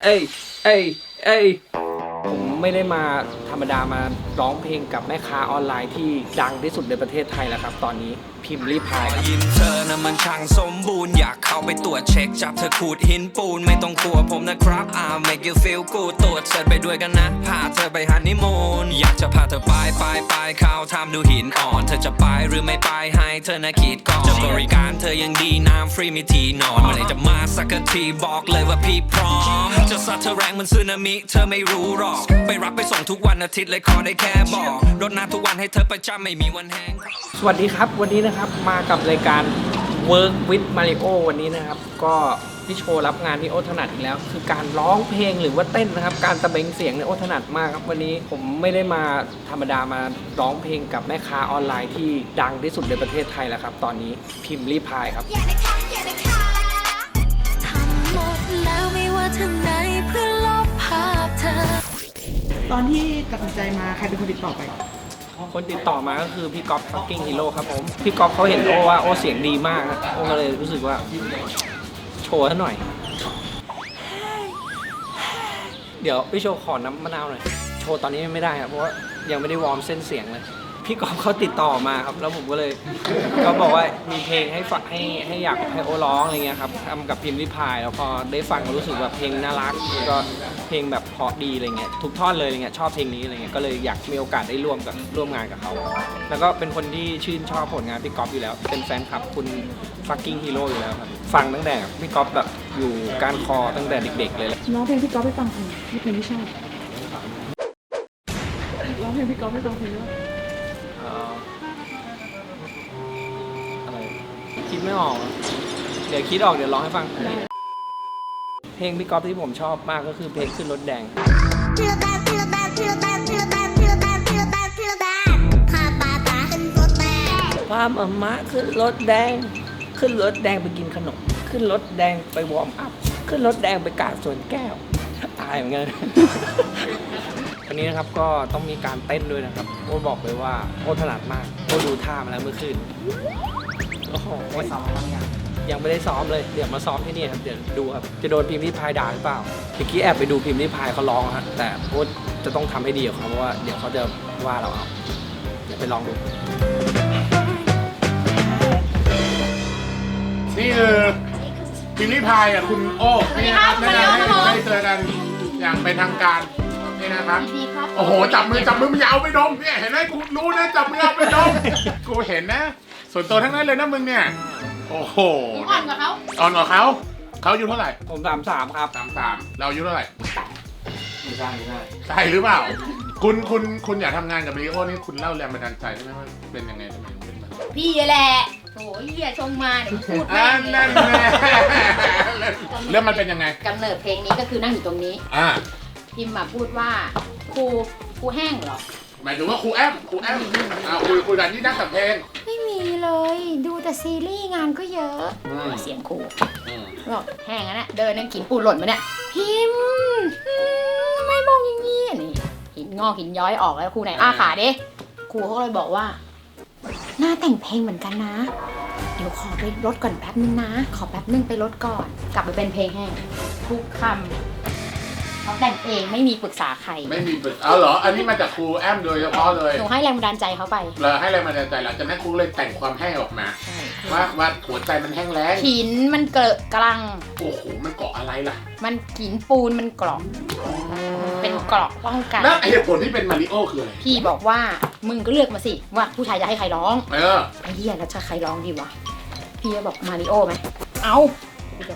Hey, hey, hey. ไม่ได้มาธรรมดามาร้องเพลงกับแม่ค้าออนไลน์ที่ดังที่สุดในประเทศไทยแล้วครับ ตอนนี้พิมพ์รีพายครับ ยินเธอนะมันช่างสมบูรณ์อยากเข้าไปตรวจเช็คจับเธอขูดหินปูน ไม่ต้องกลัวผมนะครับ I'll make you feel good ตรวจเสร็จไปด้วยกันนะ พาเธอไปฮันนีมูนอยากจะพาเธอไปไปไปเข้าทำดูหินอ่อน เธอจะไปหรือไม่ไปให้เธอนะคิดก่อนจะบริการเธอยังดีน้ำฟรีมีที่นอนเมื่อไหรจะมาสักทีบอกเลยว่าพี่พร้อมจะซัดเธอแรงเหมันสึนามิเธอไม่รู้หรอกไปรับไปส่งทุกวันอาทิตย์เลยขอได้แค่บอกรถน้ำทุกวันให้เธอประจำไม่มีวันแห้ง สวัสดีครับวันนี้นะครับมากับรายการ Work with Mario วันนี้นะครับ ก็พี่โชว์รับงานที่โอถนัดอีกแล้ว คือการร้องเพลงหรือว่าเต้นนะครับ การตะเบงเสียงเนี่ยโอถนัดมากครับวันนี้ผมไม่ได้มาธรรมดามาร้องเพลงกับแม่ค้าออนไลน์ที่ดังที่สุดในประเทศไทยแล้วครับ ตอนนี้พิมพ์รีพายครับ อย่านะคะอย่านะคะทำหมดแล้วไม่ว่าทางไหนเพื่อลบภาพเธอ ตอนที่ตัดสินใจมาใครเป็นคนติดต่อไป คนติดต่อมาก็คือพี่ก๊อฟฟักกิ้งฮีโร่ครับผม พี่ก๊อฟเขาเห็นโอว่าโอเสียงดีมากนะโอก็เลยรู้สึกว่า โชว์ซะหน่อย เดี๋ยวพี่โชว์ขอน้ำมะนาวหน่อย โชว์ตอนนี้ไม่ได้ครับเพราะว่ายังไม่ได้วอร์มเส้นเสียงเลย พี่กอฟเขาติดต่อมาครับ แล้วผมก็เลยเขาบอกว่ามีเพลงให้ฟังให้ให้อยากให้โอร้องอะไรเงี้ยครับทำกับพิมพ์ริพาย แล้วพอได้ฟังก็รู้สึกว่าเพลงน่ารักแล้วก็เพลงแบบเพราะดีอะไรเงี้ยทุกท่อนเลยอะไรเงี้ยชอบเพลงนี้อะไรเงี้ยก็เลยอยากมีโอกาสได้ร่วมกับร่วมงานกับเขา แล้วก็เป็นคนที่ชื่นชอบผลงานพี่กอฟอยู่แล้ว เป็นแฟนคลับคุณ fucking hero อยู่แล้วครับฟังตั้งแต่พี่กอฟแบบอยู่การคอตั้งแต่เด็ก ๆ เลยแหละร้องเพลงพี่ก๊อฟให้ฟังเพลงที่เพลงที่ชอบร้องเพลงพี่ก๊อฟให้ฟังเพลงว่า ดไม่ออกอะเดี๋ยวคิดออกเดี๋ยวร้องให้ฟัง เพลงพี่ก๊อฟที่ผมชอบมากก็คือเพลงขึ้นรถแดง Feel bad, feel bad, feel bad, feel bad, feel bad, feel bad, feel bad ข้าปาตาขึ้นรถแดงพามามาขึ้นรถแดง ขึ้นรถแดงไปกินขนม ขึ้นรถแดงไปวอร์มอัพ ขึ้นรถแดงไปกาดสวนแก้ว ตายเหมือนกันวันนี้นะครับก็ต้องมีการเต้นด้วยนะครับโอ้บอกเลยว่าโอ้ถนัดมากโอ้ดูท่ามาแล้วเมื่อคืน โอ้โหยังไม่ได้ซ้อมเลย เดี๋ยวมาซ้อมที่นี่ครับ เดี๋ยวดูครับ จะโดนพิมพ์ริพายด่าหรือเปล่าเมื่อกี้แอบไปดูพิมพ์ริพายเขาร้องฮะ แต่โอ้จะต้องทำให้ดีกับเขาเพราะว่าเดี๋ยวเขาจะว่าเราเอา เดี๋ยวไปลองดู นี่คือพิมพ์ริพายกับคุณโอ้นี่นะครับได้ได้เจอกันอย่างเป็นทางการนี่นะครับโอ้โห จับมือจับมือมึงอย่าเอาไปดมเนี่ยเห็นไหมกูรู้นะจับมือเอาไปดมกูเห็นนะ ส่วนตัวทั้งนั้นเลยนะมึงเนี่ย โอ้โหอ่อนกว่าเขาอ่อนกว่าเขา เขาอายุเท่าไหร่ผมสามสามครับสามสามเราอายุเท่าไหร่ไม่ใช่ไม่ใช่ใช่หรือเปล่า คุณคุณคุณอยากทำงานกับลีโอนี่คุณเล่าแรงบันดาลใจได้ไหมว่าเป็นยังไงทำไมถึงเป็นแบบพี่แหละโถเหี้ยชงมาเดี๋ยวพูดอ่าแม่งเลนั่นยแน่เรื่องมันเป็นยังไง กำเนิดเพลงนี้ก็คือนั่งอยู่ตรงนี้ อ่าพิมพ์มาพูดว่าครูครูแห้งเหรอ หมายถึงว่าครูแอมครูแอมอ่าคุยคุยกันที่นักแต่งเพลง ไม่มีเลย ดูแต่ซีรีส์งานก็เยอะอืม เสียงครูอืมบอกแห้งอะนะเดินนั่งขินปูนหล่นมาเนี่ยพิมพ์อืมทำไมมองอย่างนี้นี่หินงอกหินย้อยออกแล้วครูไหนอ้าขาดิครูเขาก็เลยบอกว่า หน้าแต่งเพลงเหมือนกันนะ เดี๋ยวขอไปลดก่อนแป๊บนึงนะ ขอแป๊บนึงไปลดก่อน กลับไปเป็นเพลงแห้งทุกคำ เขาแต่งเองไม่มีปรึกษาใครไม่มีปรึกเอาเหรอ อันนี้มาจากครูแอมโดยเฉพาะเลยหนูให้แรงบันดาลใจเขาไปเราให้แรงบันดาลใจหลังจากนั้นครูเลยแต่งความแห้งออกมา ใช่ว่าว่าหัวใจมันแห้งแล้งหินมันเกลอะกลัง โอ้โหมันเกาะอะไรล่ะมันหินปูนมันเกรอกเป็นเกรอกป้องกัน แล้วเหตุผลที่เป็นมาริโอคืออะไรพี่บอกว่ามึงก็เลือกมาสิว่าผู้ชายจะให้ใครร้องเออไอ้เหี้ยแล้วจะใครร้องดีวะพี่ก็บอกมาริโอไหมเอา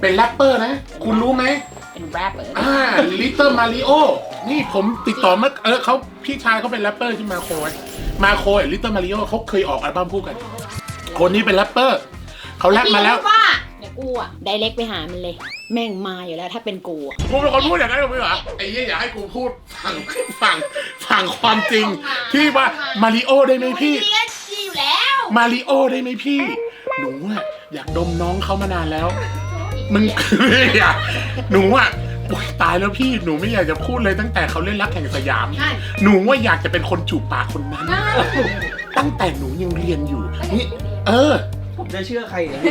เป็นแรปเปอร์นะ คุณรู้ไหม เป็นแรปเปอร์อ่าลิตเติ้ลมาริโอนี่ผมติดต่อมาเออเขาพี่ชายเขาเป็นแรปเปอร์ที่มาโคไว้มาโคกับลิตเติ้ลมาริโอเขาเคยออกอัลบั้มคู่กัน คนนี้เป็นแรปเปอร์เขาแรปมาแล้ว พี่รู้ว่าเดี๋ยวกูอะไดเล็กไปหามันเลย แม่งมาอยู่แล้วถ้าเป็นกูอะกูเป็นคนพูดอย่างนั้นหรือเปล่าไอ้เหี้ยอยากให้กูพูดฝั่งฝั่งฝั่งความจริง ที่ว่ามาริโอได้ไหมพี่ เรียนดีอยู่แล้ว มาริโอได้ไหมพี่ หนูอะอยากดมน้องเขามานานแล้ว มึงอยากหนูอะโอ๊ยตายแล้วพี่หนูไม่อยากจะพูดเลยตั้งแต่เขาเล่นรักแห่งสยาม ใช่ หนูว่าอยากจะเป็นคนจูบปากคนนั้นตั้งแต่หนูยังเรียนอยู่นี่เออ ผมจะเชื่อใครเนี่ย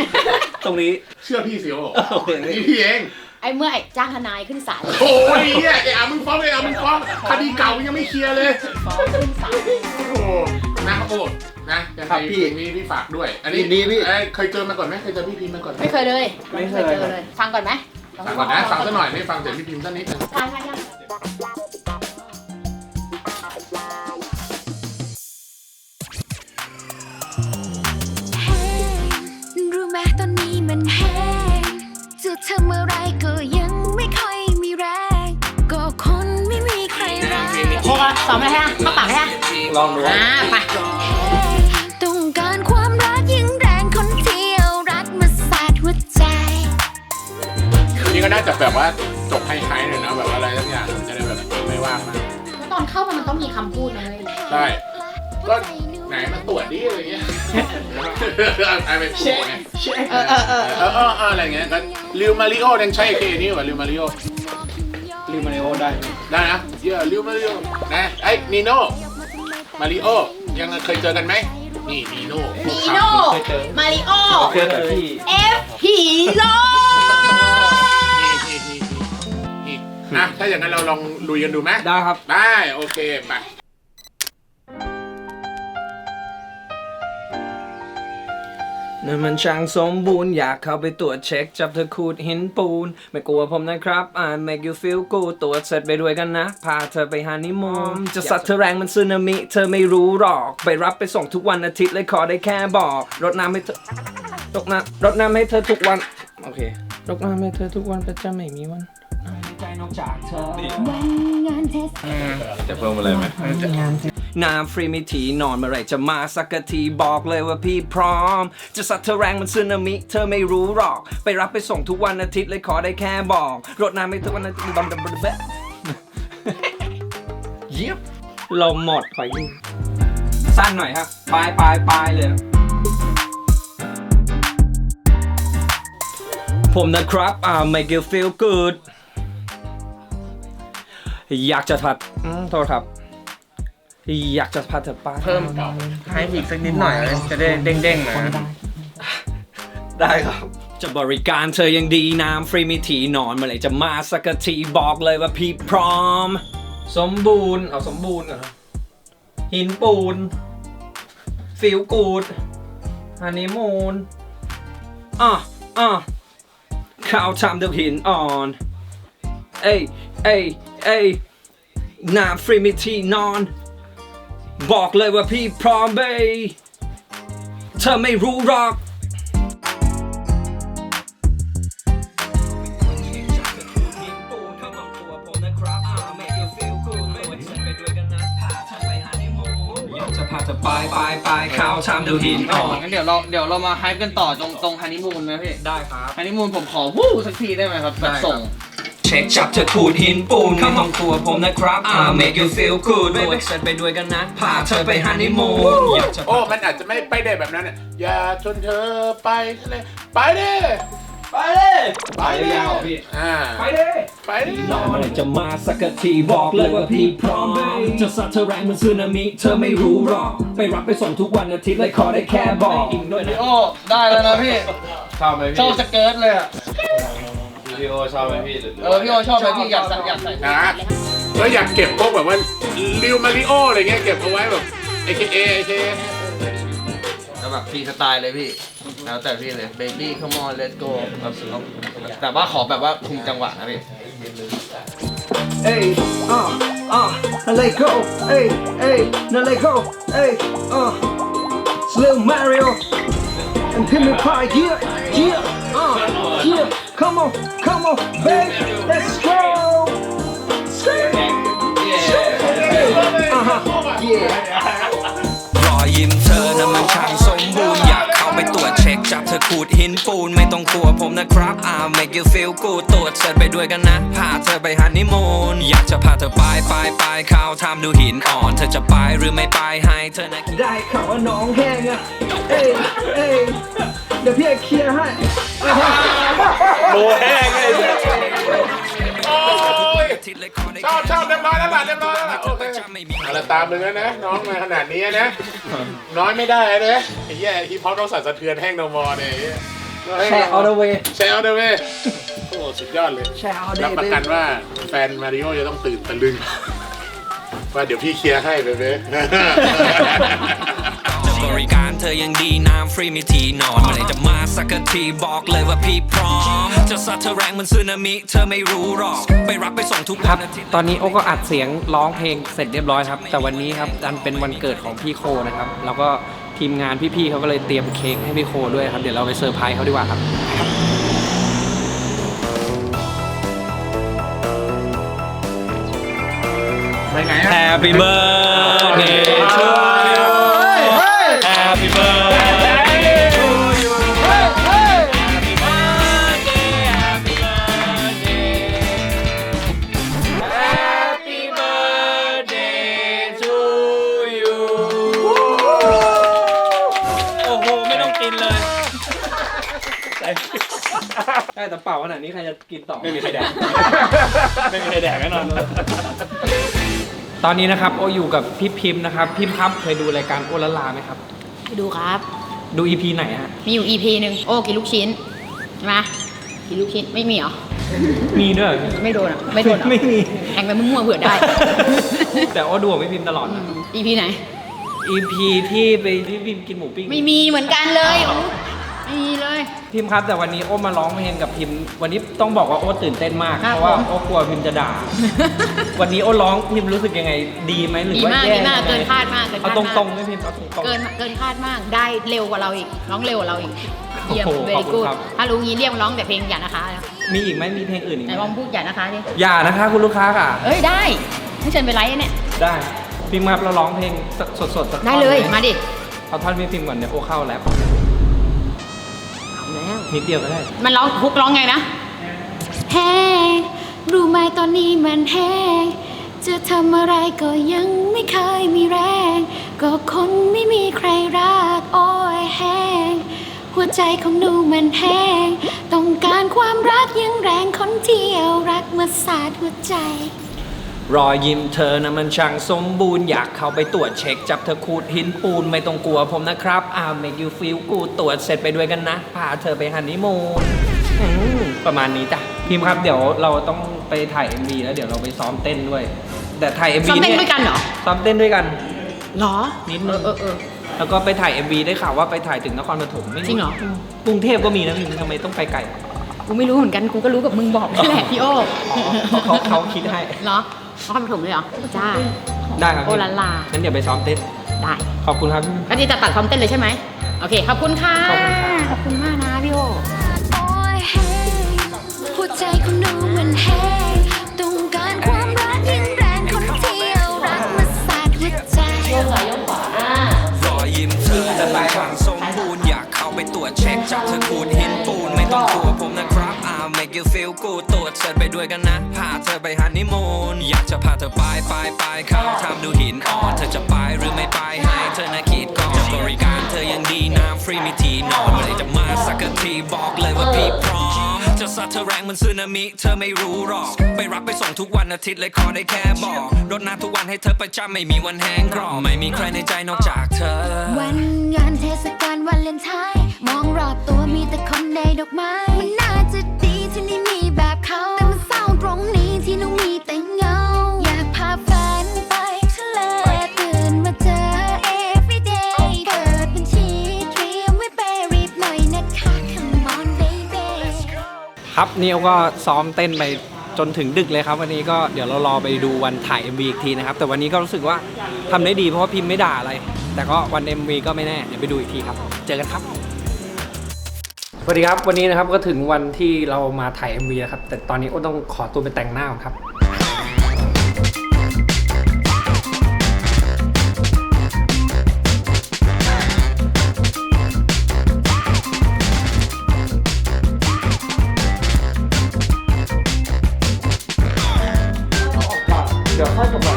ตรงนี้ เชื่อพี่สิโอโอเคนี่พี่เองไอ้เมื่อไอ้จ้างทนายขึ้นศาลโอ้ยเนี่ยไอ้อามึงฟ้องเลยอามึงฟ้องคดีเก่ายังไม่เคลียร์เลยฟ้องขึ้นศาล โอ้โหนะโอ้ นะยังไงพี่นี่พี่ฝากด้วย อันนี้ยินดีพี่ เอ้ยเคยเจอมาก่อนไหมเคยเจอพี่พิมพ์มาก่อนไหมไม่เคยเลยไม่เคย เจอเลย ฟังก่อนไหมฟังก่อนนะฟังสักหน่อยไม่ฟังเสียงพี่พิมพ์สักนิดนึงฟังฟังยังรู้ไหมตอนนี้มันแห้งจะทำอะไรก็ยังไม่ค่อยมีแรง ก็คนไม่มีใครรัก โคกอะซ้อมอะไรฮะเข้าปากเลยฮะลองดูอ่าไป นี่ก็น่าจะแบบว่าจบไฮไฮหน่อยนะแบบอะไรสักอย่างจะได้แบบไม่ว่างมากแล้วตอนเข้ามามันต้องมีคำพูดนะเลยใช่ก็ไหนมาตรวจดิอะไรเงี้ยเอาไปโผล่ไงเออเออเออเออเออเอออะไรเงี้ยก็ลิวมาริโอยังใช้เคนี่ว่ะลิวมาริโอลืมมาริโอได้ได้นะเยอะลิวมาริโอนะไอ้นีโน่มาริโอยังเคยเจอกันไหมนี่นีโน่นีโน่มาริโอเพื่อนกับพี่เอฟฮีโร่ อะถ้าอย่างนั้นเราลองลุยกันดูไหมได้ครับ ได้โอเคไปนั่นมันช่างสมบูรณ์อยากเข้าไปตรวจเช็ค จับเธอขูดหินปูน ไม่กลัวผมนะครับ I make you feel good ตรวจเสร็จไปด้วยกันนะ พาเธอไปฮันนีมูนจะสัตว์เธอแรงมันซึนามิ เธอไม่รู้หรอก ไปรับไปส่งทุกวันอาทิตย์เลยขอได้แค่บอก รดน้ำให้เธอรดน้ำรดน้ำให้เธอทุกวัน โอเค รดน้ำให้เธอทุกวันแต่จะไม่มีวันไม่ ใจนอกจากเธอจะเพิ่มอะไรไหมน้ำฟรีไม่ทีนอนเมื่อไหรจะมาสักทีบอกเลยว่าพี่พร้อม จะสัตว์เธอแรงมันซึนามิ เธอไม่รู้หรอก ไปรับไปส่งทุกวันอาทิตย์เลยขอได้แค่บอก รถน้ำไม่ทุกวันอาทิตย์บัมบัมบัมบัมเยียบลมหมดขอยิงสั้นหน่อยครับปลายปลายปลายเลยผมนะครับ I'll make you feel good อยากจะถัดอืมโทษครับ อยากจะพาเธอไปเพิ่มให้อีกสักนิดหน่อยจะได้เด้งๆหน่อยนะได้ครับ จะบริการเธอยังดีน้ำฟรีมีทีนอนเมื่อไหร่จะมาสักทีบอกเลยว่าพี่พร้อม สมบูรณ์เอาสมบูรณ์เหรอหินปูน ฟิลกูดฮันนีมูนอะอะข้าวทำเดือหินอ่อน เอ้ยเอ้ย เอ้ยน้ำฟรีมีทีนอน บอกเลยว่าพี่พร้อมเบยเธอไม่รู้หรอกจะพาเธอไปไปไปเข้าชามดูหินอ่อนงั้นเดี๋ยวเราเดี๋ยวเรามาไฮป์กันต่อตรงตรงฮันนีมูนนะพี่ ได้ครับฮันนีมูนผมขอวู้สักทีได้ไหมครับแบบส่งเช็คจับเธอขูดหินปูนไม่ต้องกลัวผมนะครับ I'll make you feel good ตรวจเสร็จไปด้วยกันนะพาเธอไปฮันนีมูนอยากจะโอ้ มันอาจจะไม่ไปได้แบบนั้นอะอย่าชนเธอไปเลยไปเด้ไปเลยไปเด้ยาวๆพี่อ่าไปเลยไปเด้นอนจะมาสักทีบอกเลยว่าพี่พร้อมจะสัตว์เธอแรงเหมันซึนามิเธอไม่รู้หรอก ไปรับไปส่งทุกวันอาทิตย์เลยขอได้แค่บอกอีกด้วยนะโอ้ได้แล้วนะพี่ชอบไหมชอพี่บสเกิร์ตเลยอะ พี่โอชอบไหมพี่หรือเออพี่โอชอบไหมพี่อยากใส่อยากใส่นะแล้วอยากเก็บพวกแบบว่าริวมาริโออะไรเงี้ยเก็บเอาไว้แบบ AKA AKA แล้วแบบฟรีสไตล์เลยพี่ แล้วแต่พี่เลย baby come on let's go แบบแต่ว่าขอแบบว่าคุมจังหวะนะพี่ Hey, uh, uh, let go. Hey, hey, now let go. Hey, uh, Slim Mario and Pimmy Pie. Yeah, yeah, uh, yeah. Come on, come on, baby, let's go. Uh huh, yeah. รอยยิ้มเธอนั้นมันช่างสมบูรณ์อยากเข้าไปตรวจเช็คจับเธอขูดหินปูนไม่ต้องกลัวผมนะครับ I'll make you feel good ตรวจเสร็จไปด้วยกันนะพาเธอไปฮันนีมูนอยากจะพาเธอไปไปไปเข้าทำดูหินอ่อน เธอจะไปหรือไม่ไปให้เธอนะได้ข่าวว่าน้องแห้งอะ เอ้ยเอ้ย เดี๋ยวพี่เคลียร์ให้โลแห้งเลยโอ้ยชอบชอบเรียบร้อยแล้วล่ะเรียบร้อยแล้วล่ะโอเคเอาละตามมึงแล้วนะ น้องมาขนาดนี้นะ น้อยไม่ได้นะไอ้เหี้ยฮิปฮอปต้องสั่นสะเทือนแห้งโนมอเนี่ยไอ้เหี้ยแชร์ออเดอร์เวย์แชร์เอาเดอร์เวยโอ้โหสุดยอดเลยแชร์ออเดอรับร์ประกันว่าแฟนมาริโอจะต้องตื่นตะลึงว่าเดี๋ยวพี่เคลียร์ให้เบ๊ะจะบริการ เธอยังดีน้ำฟรีมีทีนอนเมื่อไหรจะมาสักทีบอกเลยว่าพี่พร้อม จะซัดเธอแรงเหมือนสึนามิเธอไม่รู้หรอก ไปรับไปส่งทุกควัรันบอาทิตย์ ตอนนี้โอ้ก็อัดเสียงร้องเพลงเสร็จเรียบร้อยครับ แต่วันนี้ครับดันเป็นวันเกิดของพี่โคนะครับ แล้วก็ทีมงานพี่ๆเขาก็เลยเตรียมเค้กให้พี่โคด้วยครับ เดี๋ยวเราไปเซอร์ไพรส์เขาดีกว่าครับไปไหนอะ Happy birthday ขนาดนี้ใครจะกินต่อ ไม่มีใครแดก ไม่มีใครแดกแน่นอน ตอนนี้นะครับโออยู่กับพี่พิมพ์นะครับ พิมพ์ครับเคยดูรายการโอละลาไหมครับ ดูครับ ดู EP ไหนฮะ มีอยู่ EP หนึ่งโอ้กินลูกชิ้นใช่ไหมกินลูกชิ้นไม่มีเหรอ มีด้วยเหรอไม่โดนอะ ไม่โดนเหรอไม่มี แทงไปมั่วๆเผื่อได้ แต่โอดูกับพี่พิมพ์ตลอดนะ EP ไหน EP ที่ไปที่พิมพ์กินหมูปิ้ง ไม่มีเหมือนกันเลยโอ้ไม่มีเลย พิมพ์ครับแต่วันนี้โอมาร้องเพลงกับพิมพ์ วันนี้ต้องบอกว่าโอตื่นเต้นมากครับเพราะว่าผมโอกลัวพิมพ์จะด่า วันนี้โอร้องพิมพ์รู้สึกยังไง ดีไหมหรือดีว่ามากแย่ดีมากยังไงเกินคาดมากเกินเอาคาดตมาก รงๆไม่พิมพ์เอาตรงๆเกินเกินคาดมากได้เร็วกว่าเราอีกร้องเร็วกว่าเราอีกเยี่ยมโอ้โหเวขอบลี่คุณกูดครับ ถ้ารู้งี้เรียกมาร้องแต่เพลงอย่านะคะนะมีอีกไหมมีเพลงอื่นอีกไหไหนมลองพูดอย่านะคะดิอย่านะคะคุณลูกค้าค่ะ เอ้ยได้ให้เชิญไปไลฟ์เนี่ยได้พิมพ์ครับเราร้องเพลงสดๆสักท่อนได้เลยหมาดิเอาท่อนพี่พิมพ์ก่อนเดี๋ยวโอเข้าแล้วเอาแล้ว นิดเดียวก็ได้ มันร้องฮุกร้องไงนะ แห้งรู้ไหมตอนนี้มันแห้ง จะทำอะไรก็ยังไม่เคยมีแรง ก็คนไม่มีใครรักโอ้ยแห้ง หัวใจของหนูมันแห้ง ต้องการความรักยังแรงคนเที่ยวรักมาสาดหัวใจ รอยยิ้มเธอนะมันช่างสมบูรณ์อยากเข้าไปตรวจเช็ค จับเธอขูดหินปูนไม่ต้องกลัวผมนะครับ I'll make you feel good ตรวจเสร็จไปด้วยกันนะ พาเธอไปฮันนีมูนอืมประมาณนี้จ้ะพิมพ์ครับเดี๋ยวเราต้องไปถ่าย MV แล้วเดี๋ยวเราไปซ้อมเต้นด้วย แต่ถ่าย MV ซ้อมเต้นยด้วยกันเหรอ ซ้อมเต้นด้วยกัน หรอนิดเอนึองเออเออ แล้วก็ไปถ่าย MV ได้ข่าวว่าไปถ่ายถึงนครปฐมไม่จริงเหรอ กรุงเทพก็มีนะพิมพ์ทำไมต้องไปไกล กูไม่รู้เหมือนกัน กูก็รู้กับมึงบอกนี่แหละพี่โอ้ อ๋อเขาเขาคิดให้ เหรอ เขาปฐมเลยเหรอ จ้า ได้ครับโอลาลา งั้นเดี๋ยวไปซ้อมเต้นได้ ขอบคุณครับก็ที่จะตัดความเต้นเลยใช่ไหม โอเค ขอบคุณค่ะ ขอบคุณครับ ขอบคุณมากนะพี่โอโอ้ยแห้งหัวใจของหนูมันแห้งต้องการความรักยิ่งแรงคนเที่ยวรักมาสาดหัวใจ รอยยิ้มเธอแต่ละครั้งสมบูรณ์อยากเข้าไปตรวจเช็คจับเธอขูดหินปูนไม่ต้องกลัว make you feel good ตรวจเสร็จไปด้วยกันนะ พาเธอไปฮันนีมูนอยากจะพาเธอไปไปไปเข้าทำดูหินอ่อนเธอจะไปหรือไม่ไปให้เธอนะคิดก่อนจะบริการเธอยังดีน้ำฟรีมีทีนอนเมื่อไรจะมาสักทีบอกเลยว่าพี่พร้อมจะซัดเธอแรงเหมือนสึนามิเธอไม่รู้หรอก ไปรับไปส่งทุกวันอาทิตย์เลยขอได้แค่บอกรถน้ำทุกวันให้เธอประจำไม่มีวันแห้งกรอบไม่มีใครในใจนอกจากเธอ วันงานเทศกาลวันเลนไทน์มองรอบตัวมีแต่คนในดอกไม้มันน่าจะ ตรงนี้ที่หนูมีแต่เงา อยากพาแฟนไปทะเลตื่นมาเจอ everyday เกิดเป็นทีเตรียมไว้เปรีบหน่อยนะคะ come on baby ครับเนิวก็ซ้อมเต้นไปจนถึงดึกเลยครับ วันนี้ก็เดี๋ยวเรารอไปดูวันถ่าย MV อีกทีนะครับ แต่วันนี้ก็รู้สึกว่าทำได้ดีเพราะว่าพิมพ์ไม่ด่าอะไร แต่ก็วัน MV ก็ไม่แน่ เดี๋ยวไปดูอีกทีครับ เจอกันครับ สวัสดีครับ วันนี้นะครับก็ถึงวันที่เรามาถ่าย MV แล้วครับ แต่ตอนนี้โอ้ต้องขอตัวไปแต่งหน้าก่อนครับ เดี๋ยวค่อยกลับมา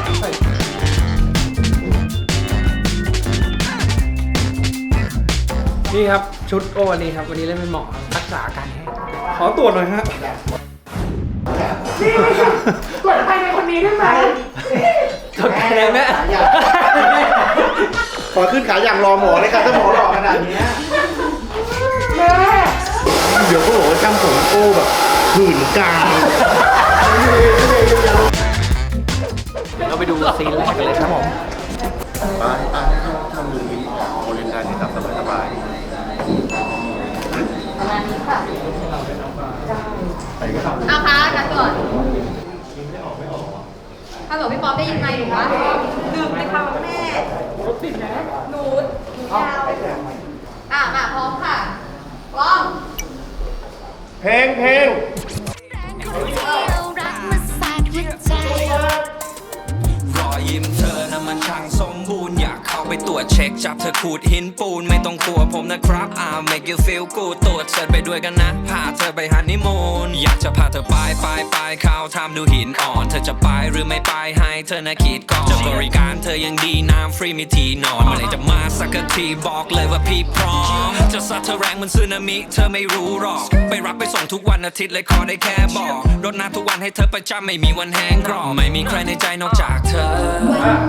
นี่ครับ ชุดโอวันนี้ครับวันนี้เล่นเป็นหมอรักษาอาการแห้งขอตรวจหน่อยฮะตรวจภายในคนนี้ได้ไหมตรวจคะแนนแม่ขอขึ้นขาอย่างรอหมอเลยค่ะถ้าหมอหล่อขนาดเนี้ยแม่เดี๋ยวก็บอกว่าจำผมโอ้แบบหื่นกลางเราไปดูซีนแรกกันเลยครับผมไปไปทำมือนี้โอเลนได้ที่ตับสบายสบาย เอาคะกันก่อน ฮัลโหลพี่ป๊อปได้ยินไหมหรือวะดื่มไปค่ะแม่รถติดนะหนูยาวอะมาพร้อมค่ะพร้อมเพลงเพลงรักมาสาดหัวใจรอยยิ้มเธอนะมันช่างสมบูรณ์ ตรวจเช็คจับเธอขูดหินปูนไม่ต้องกลัวผมนะครับ I'll make you feel good ตรวจเธอไปด้วยกันนะ พาเธอไปฮันนีมูนอยากจะพาเธอไปไปไปเข้าทำดูหินอ่อน เธอจะไปหรือไม่ไปให้เธอนะคิดก่อนจะบริการเธอยังดีน้ำฟรีมีที่นอนเมื่อไหรจะมาสักทีบอกเลยว่าพี่พร้อม จะซัดเธอแรงเหมือนสึนามิเธอไม่รู้หรอก ไปรับไปส่งทุกวันอาทิตย์เลยขอได้แค่บอกรถน้ำทุกวันให้เธอประจำไม่มีวันแห้งกรอกไม่มีใครในใจนอกจากเธอรัก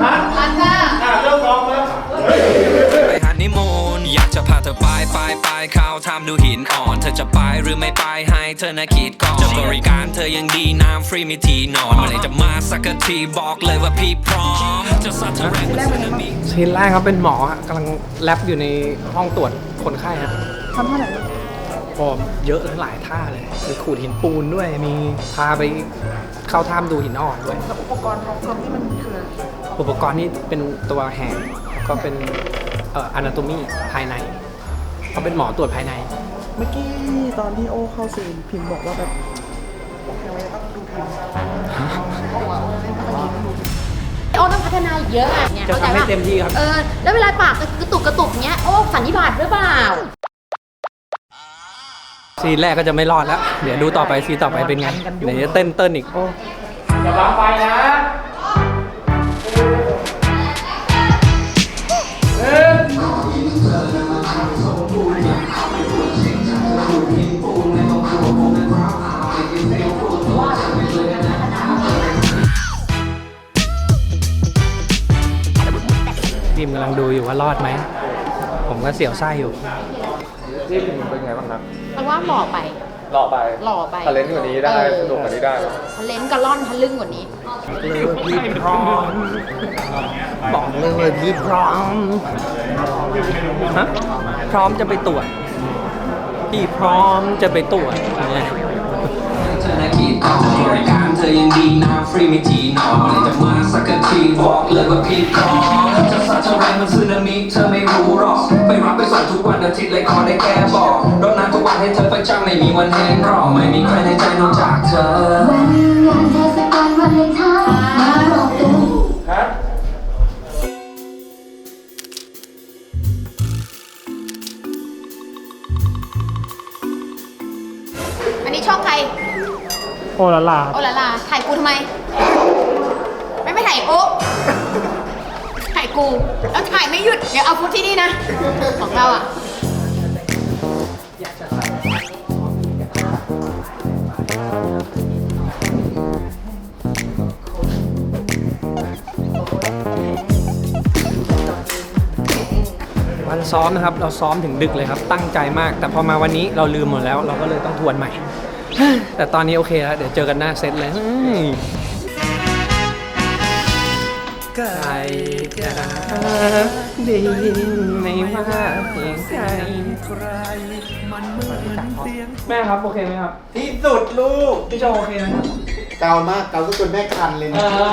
ค่ะไปฮันนีมูนอยากจะพาเธอไปไปไปเข้าทำดูหินอ่อน เธอจะไปหรือไม่ไปให้เธอนะคิดก่อนจะบริการเธอยังดีน้ำฟรีมีที่นอนเมื่อไหรจะมาสักทีบอกเลยว่าพี่พร้อมจะซัดเธอแรงเหมือนสึนามิซีนแรกครับเป็นหมอฮะกำลังแลบอยู่ในห้องตรวจคนไข้ฮะทำเท่าไหร่พอเยอะหลายท่าเลยมีขูดหินปูนด้วยมีพาไปเข้าถ้ำดูหินอ่อนด้วย แล้วอุปกรณ์ของเขาที่มันคืออะไร อุปกรณ์นี่เป็นตัวแหกแล้วก็เป็นเอ่อ anatomy ภายในเขาเป็นหมอตรวจภายใน เมื่อกี้ตอนที่โอเข้าซีนพิมพ์บอกว่าแบบยังไม่ต้องดูพิมพ์โอ้ต้องพัฒนาอีกเยอะอะเนี่ยจะเข้าใจทำให้ปะเต็มที่ครับ เออ แล้วเวลาปากกระตุกกระตุกเนี้ย โอ้สันนิบาตหรือเปล่า ซีนแรกก็จะไม่รอดแล้ว เดี๋ยวดูต่อไปซีนต่อไปเป็นไง เดี๋ยวจะเต้นเต้นอีกโอ้ทีม อยู่ว่ารอดไหม ผมก็เสียวไส้อยู่ ที่คุณเป็นไงบ้างครับเพราะว่าหล่อไป หล่อไปหล่อไปทะเลนกว่านี้ได้เออ สนุกกว่านี้ได้ทะเลนกระล่อนทะลึ่งกว่านี้ เลยว่าพี่พร้อมบอกเลยว่าพี่พร้อมฮะพร้อมจะไปตรวจพี่พร้อมจะไปตรวจเนี่ย เธอนะคิดต่อบริการเธอยังดีน้ำฟรีมีที่นอนเลยจะมาสักทีบอกเลยว่าพี่พร้อจะซัดเธอแรงมันซึนามิเธอไม่รู้หรอก ไปรับไปส่งทุกวันอาทิตย์เลยขอได้แค่บอกรดน้ำทุกวันให้เธอประจำไม่มีวันแห้งหรอกไม่มีใครในใจนอกจากเธอ อละลาโอลาลาถ่ายกูทำไม ไม่ไม่ถ่ายโอ๊ะถ่ายกู แล้วถ่ายไม่หยุด เดี๋ยวเอาฟุตที่นี่นะ ของเราอะวันซ้อมนะครับ เราซ้อมถึงดึกเลยครับ ตั้งใจมาก แต่พอมาวันนี้เราลืมหมดแล้ว เราก็เลยต้องทวนใหม่ แต่ตอนนี้โอเคแล้ว เดี๋ยวเจอกันหน้าเซตเลยเฮ้ยไก่จ๋าได้ยินไหมว่าเสียงใครแม่ครับ โอเคไหมครับ ที่สุดลูก พี่โจโอเคไหมครับเกามากเกาก็จนแม่คันเลยนะเออ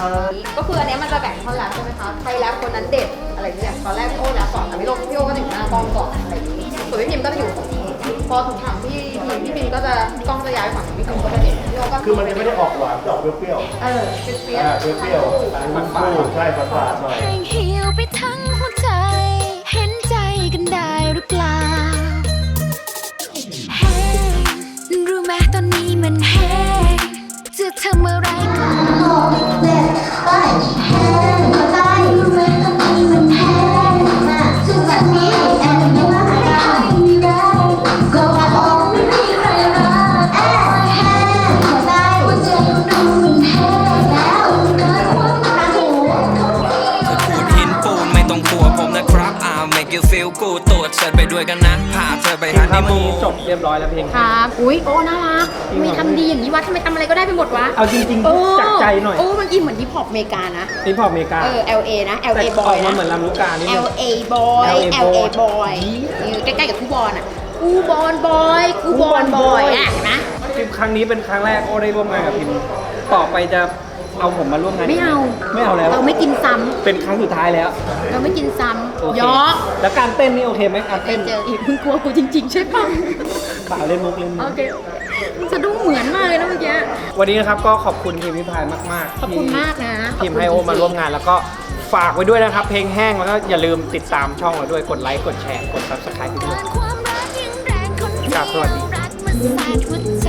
เออก็คืออันเนี้ยมันจะแบ่งท่อนแรปใช่ไหมคะใครแรปคนนั้นเด็ดอะไรอย่างเงี้ยตอนแรกพี่โอ้แรปก่อนแต่พี่โอพี่โอก็ถึงหน้ากล้องก่อนอะไรอย่างงี้ส่วนพี่พิมก็จะอยู่ตรงนี้พอถึงฝั่ง ย้ายฝั่งพี่พิมก็จะเด็ดพี่โอก็คือมันยังไม่ได้ออกหวานจะออกเปรี้ยวเออเปรี้ๆยวอ่าเปรี้ยวๆอันนี้คู่ใช่ฝาดๆหน่อยแรงเหี่ยวไปทั้งหัวใจ เห็นใจกันได้หรือเปล่าเฮ้รู้ไหมตอนนี้มันแห้งจะทำอะไรก็เด็ดไปแห้ง you feel good ตรวจเธอไปด้วยกันนะพาเธอไปฮันครับนีวันมูนี้จบเรียบร้อยแล้วเพลง ครับ อุ้ยโอ้น่ารักจริงเหรอ มีทำดีอย่างนี้วะทำไมทำอะไรก็ได้ไปหมดวะเอาจริงโอ้ๆจากใจหน่อยโอ้มันอินเหมือนฮิปฮอปอเมริกานะ นี่พออเมริกา เออ LA นะ แต่ LA อ boy อกมานะ เหมือนลำลูกกานี่ LA boy LA LA boy boy อยู่ใกล้ๆกับคูบอลอะคูบอลบอยคูบอลบอยอะเห็นไหมพิมครั้งนี้เป็นครั้งแรกโอ้ได้ร่วมงานกับพิมต่อไปจะ เอาผมมาร่วมงานไม่เอา ไม่เอาแล้ว เราไม่กินซ้เป็นครั้งสุดท้ายแล้วำเราไม่กินซ้โอเคำยอกแล้วการเต้นนี่โอเคไหมการเจเต้นออีกมึงกลัวกูจริง ๆ ใช่ปะเปล่าเล่นมุกเล่นมุโอกเคมึงจะดูเหมือนมากเลยนะเมื่อกี้ วันนี้นะครับก็ขอบคุณทีมพิพายมากๆขอบคุณที่มากนะทีมขอบคุณให้โอมาจงๆร่วมงานแล้วก็ฝากไว้ด้วยนะครับ เพลงแห้งแล้วก็อย่าลืมติดตามช่องเราด้วยกดไลค์กดแชร์กด subscribe ด้วย ความรักยังแรงคนเดียวครับสวัสดีรักมันสาดหัวใจ